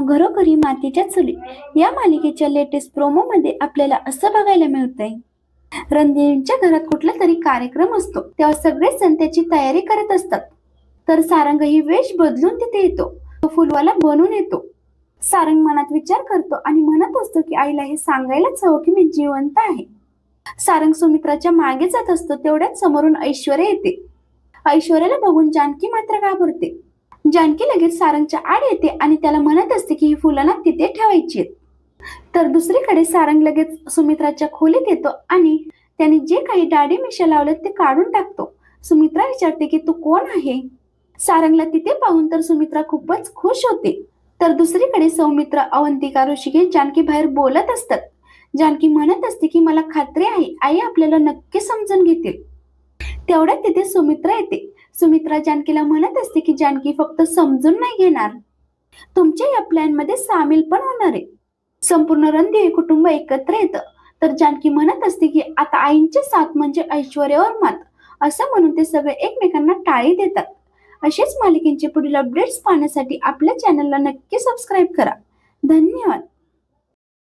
घरोघरी मातीच्या चुली. या मालिकेच्या लेटेस्ट प्रोमो मध्ये आपल्याला असं बघायला मिळतंय. रणदेवींच्या घरात कुठला तरी कार्यक्रम असतो. तेव्हा सगळेच जण त्याची तयारी करत असतात. तर सारंग ही वेश बदलून तिथे येतो. तो फुलवाला बनून येतो. सारंग मनात विचार करतो आणि म्हणत असतो की आईला हे सांगायलाच हवं की मी जिवंत आहे. सारंग सुमित्राच्या मागे जात असतो. तेवढ्याच समोरून ऐश्वर्या येते. ऐश्वर्याला बघून जानकी मात्र घाबरते. जानकी लगेच सारंगच्या आड येते आणि त्याला म्हणत असते की ही फुलं ना तिथे ठेवायची आहेत. तर दुसरीकडे सारंग लगेच सुमित्राच्या खोलीत येतो आणि त्याने जे काही डाडी मिशा लावलेत ते काढून टाकतो. सुमित्रा विचारते की तू कोण आहे? सारंगला तिथे पाहून तर सुमित्रा खूपच खुश होते. तर दुसरीकडे सौमित्र अवंतिका ऋषिकेश जानकी बाहेर बोलत असतात. जानकी म्हणत असते की मला खात्री आहे आई आपल्याला नक्की समजून घेतील. तेवढ्यात तिथे सुमित्रा येते. सुमित्रा जानकीला म्हणत असते की जानकी फक्त समजून नाही घेणार. तुमच्या या प्लॅनमध्ये सामील पण होणार. आहे संपूर्ण रणदेवी कुटुंब एकत्र येतं. तर जानकी म्हणत असते की आता आईंचे साथ म्हणजे ऐश्वर्यावर मात. असं म्हणून ते सगळे एकमेकांना टाळी देतात. असेच मालिकेचे पुढील अपडेट्स पाहण्यासाठी आपल्या चॅनलला नक्की सबस्क्राईब करा. धन्यवाद.